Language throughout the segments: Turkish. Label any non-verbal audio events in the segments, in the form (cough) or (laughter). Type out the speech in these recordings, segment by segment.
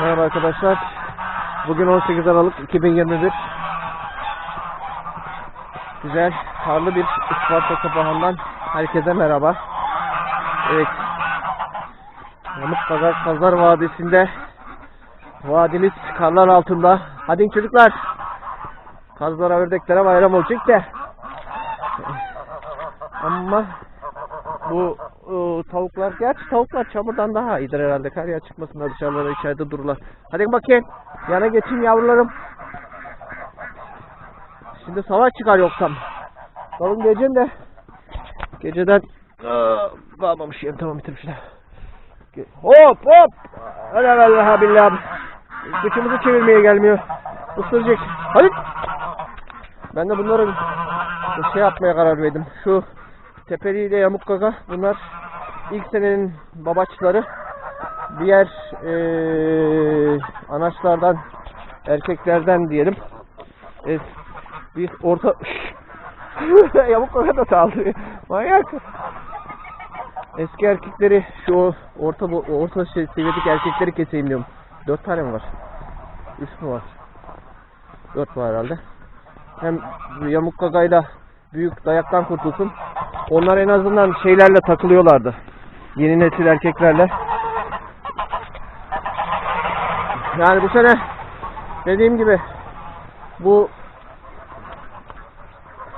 Merhaba arkadaşlar. Bugün 18 Aralık 2021. Güzel, karlı bir Isparta sabahından herkese merhaba. Evet. Yamukkazar Kazar Vadisi'nde vadimiz karlar altında. Hadi çocuklar. Kazlara ördeklere bayram olacak da. Ama bu ıı, tavuklar, gerçi tavuklar çamurdan daha iyidir herhalde. Kar yağ çıkmasınlar dışarılara içeride dururlar. Hadi bakayım. Yana geçin yavrularım. Şimdi savaş çıkar yoksam. Dalın gecen de. Geceden ıı, bağlamış yerim tamam bitirmişler. Hop hop. Hele vallahi billahi. Kıçımızı çevirmeye gelmiyor. Isıracak. Hadi. Ben de bunları şey yapmaya karar verdim. Şu Tepeli ile Yamuk Gaga bunlar ilk senenin babaçları. Diğer eee anaçlardan erkeklerden diyelim. E, biz orta (laughs) Yamuk Gaga da saldırıyor. Manyak. Eski erkekleri şu orta orta şey, seviyedeki erkekleri keseyim diyorum. Dört tane mi var? Üç mü var? Dört var herhalde. Hem Yamuk Gaga'yla büyük dayaktan kurtulsun. Onlar en azından şeylerle takılıyorlardı. Yeni nesil erkeklerle. Yani bu sene dediğim gibi bu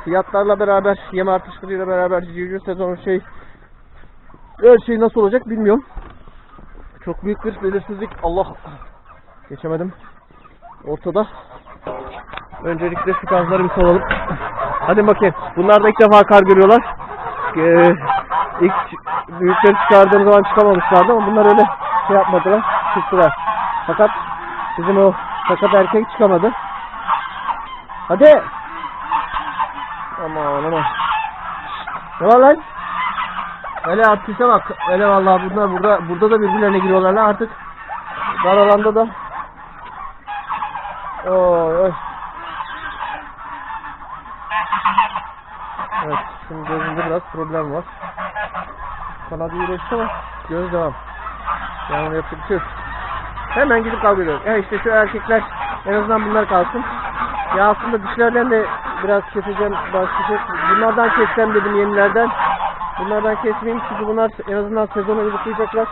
fiyatlarla beraber yem artışlarıyla beraber civciv sezonu şey her şey nasıl olacak bilmiyorum. Çok büyük bir belirsizlik. Allah geçemedim. Ortada. Öncelikle şu gazları bir salalım. Hadi bakayım. Bunlar da ilk defa kar görüyorlar. Ee, ilk büyükleri çıkardığım zaman çıkamamışlardı ama bunlar öyle şey yapmadılar. Çıktılar. Fakat bizim o fakat erkek çıkamadı. Hadi. Aman aman. Ne var lan? Öyle artiste bak. Öyle vallahi bunlar burada burada da birbirlerine giriyorlar lan artık. Dar alanda da. Oy oy. Evet, şimdi gözümde biraz problem var. Kanadı iyileşti ama göz devam. Yani yapacak bir şey yok. Hemen gidip kavga ediyoruz. Ya işte şu erkekler en azından bunlar kalsın. Ya aslında dişlerden de biraz keseceğim başlayacak. Bunlardan keseceğim dedim yenilerden. Bunlardan kesmeyeyim çünkü bunlar en azından sezonu ılıklayacaklar.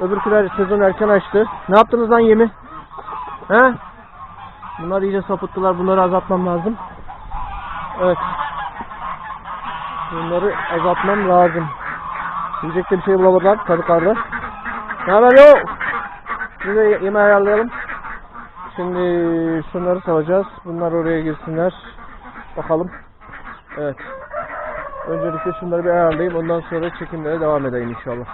Öbürküler sezon erken açtı. Ne yaptınız lan yemi? He? Bunlar iyice sapıttılar. Bunları azaltmam lazım. Evet. Bunları azaltmam lazım. Yiyecek de bir şey bulamadılar karda. Ne haber yok? Biz de yemeği ayarlayalım. Şimdi şunları salacağız. Bunlar oraya girsinler. Bakalım. Evet. Öncelikle şunları bir ayarlayayım. Ondan sonra çekimlere devam edeyim inşallah.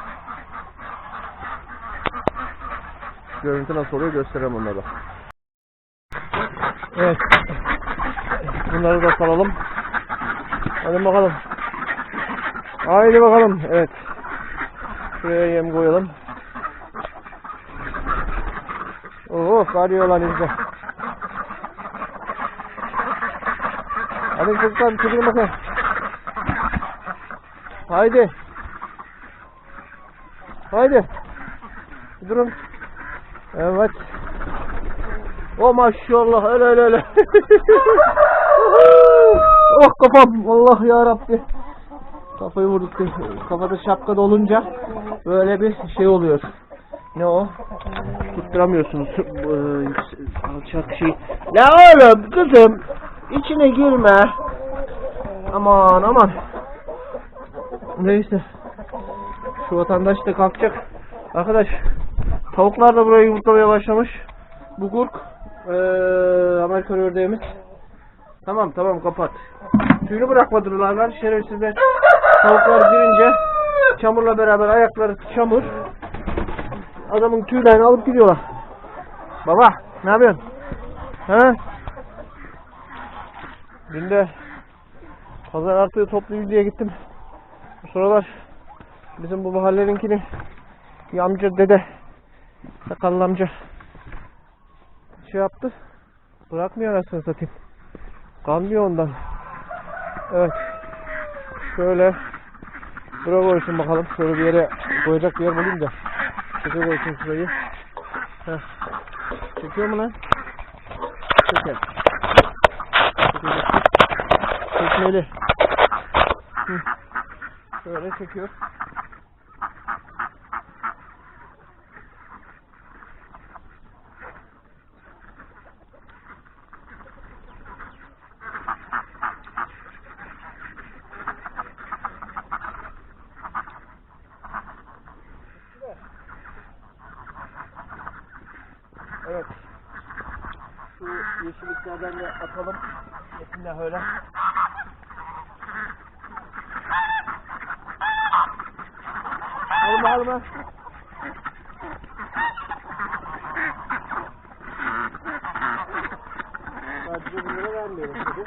Görüntü nasıl oluyor göstereyim onları. Evet. Bunları da salalım. Hadi bakalım. Haydi bakalım. Evet. Şuraya yem koyalım. Oo, karıyor lan izle. Hadi çocuklar çekilin bakayım. Haydi. Haydi. Durun. Evet. O maşallah öyle öyle öyle. oh kafam. Allah ya Rabbi. Kafayı vurduk. Kafada şapka dolunca böyle bir şey oluyor. Ne o? Tutturamıyorsunuz. E, Alçak şey. La oğlum kızım içine girme. Aman aman. Neyse. Şu vatandaş da kalkacak. Arkadaş tavuklar da buraya yumurtlamaya başlamış. Bu gurk eee Amerikan ördeğimiz. Tamam tamam kapat. Tüyünü bırakmadılar lan şerefsizler. Tavuklar girince çamurla beraber ayakları çamur. Adamın tüylerini alıp gidiyorlar. Baba ne yapıyorsun? He? Dün pazar artığı toplayayım diye gittim. Bu sıralar bizim bu mahalleninkini bir amca dede sakallı amca şey yaptı. Bırakmıyor anasını satayım. Kalmıyor ondan. Evet. Şöyle buraya koysun bakalım. Şöyle bir yere koyacak bir yer bulayım da. Şuraya koysun şurayı. Heh. Çekiyor mu lan? Çeker. Çekmeli. Hı. Şöyle çekiyor. Evet. Şu yeşilliklerden de atalım. Yetinle öyle. Alma alma. Sadece bunlara vermiyorum tabii.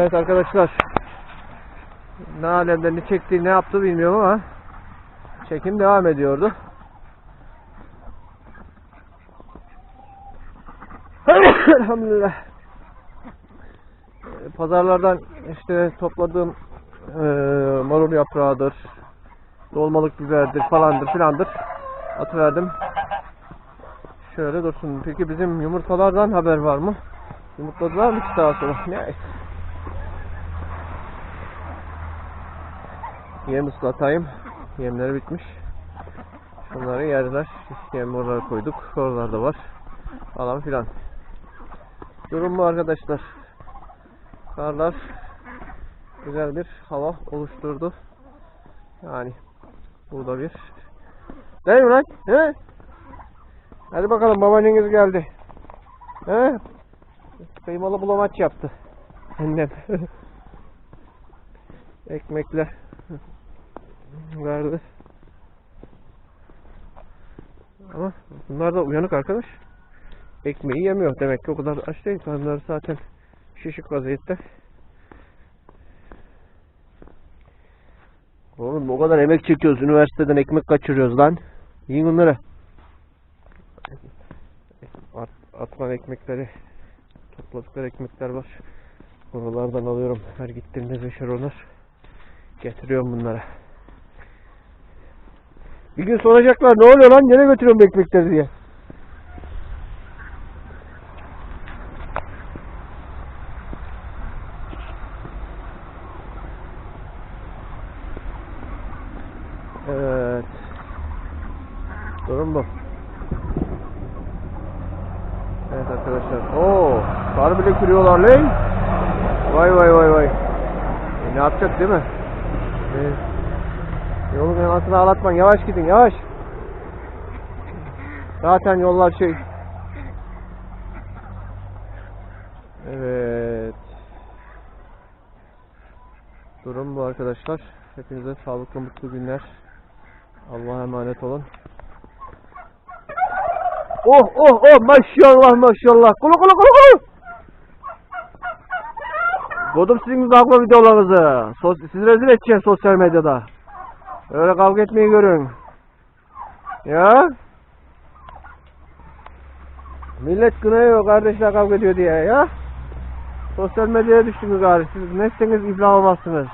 Evet arkadaşlar. Ne alemde ne çekti ne yaptı bilmiyorum ama çekim devam ediyordu. (coughs) Elhamdülillah. Ee, Pazarlardan işte topladığım eee marul yaprağıdır, dolmalık biberdir falandır filandır atıverdim. Şöyle dursun. Peki bizim yumurtalardan haber var mı? Yumurtladılar mı ki daha sonra? Neyse. Yem ıslatayım. Yemleri bitmiş. Şunları yerler. Yem oralara koyduk. Oralarda var. Falan filan. Durum bu arkadaşlar. Karlar güzel bir hava oluşturdu. Yani burada bir Değil mi lan? He? Hadi bakalım babaanneniz geldi. He? Kıymalı bulamaç yaptı. Annem. (laughs) Ekmekler verdi. Ama bunlar da uyanık arkadaş. Ekmeği yemiyor. Demek ki o kadar aç değil. Karnları zaten şişik vaziyette. Oğlum o kadar emek çekiyoruz. Üniversiteden ekmek kaçırıyoruz lan. Yiyin bunları. At, atılan ekmekleri topladıkları ekmekler var. Oralardan alıyorum. Her gittiğimde beşer onar. Getiriyorum bunlara. Bir gün soracaklar ne oluyor lan nereye götürüyorsun bu ekmekleri diye. Evet. Durum bu. Evet arkadaşlar. Oo, kar bile kırıyorlar lan. Vay vay vay vay. E, ne yapacak değil mi? Evet. Yolun yanasını ağlatman. Yavaş gidin yavaş. Zaten yollar şey. Evet. Durum bu arkadaşlar. Hepinize sağlıklı mutlu günler. Allah'a emanet olun. Oh oh oh maşallah maşallah. Kulu kulu kulu kulu. Kodum sizin kavga videolarınızı. Sos siz rezil edeceğiz sosyal medyada. Öyle kavga etmeyi görün. Ya? Millet kınıyor kardeşler kavga ediyor diye ya. Sosyal medyaya düştünüz gari. Siz nesiniz iflah olmazsınız.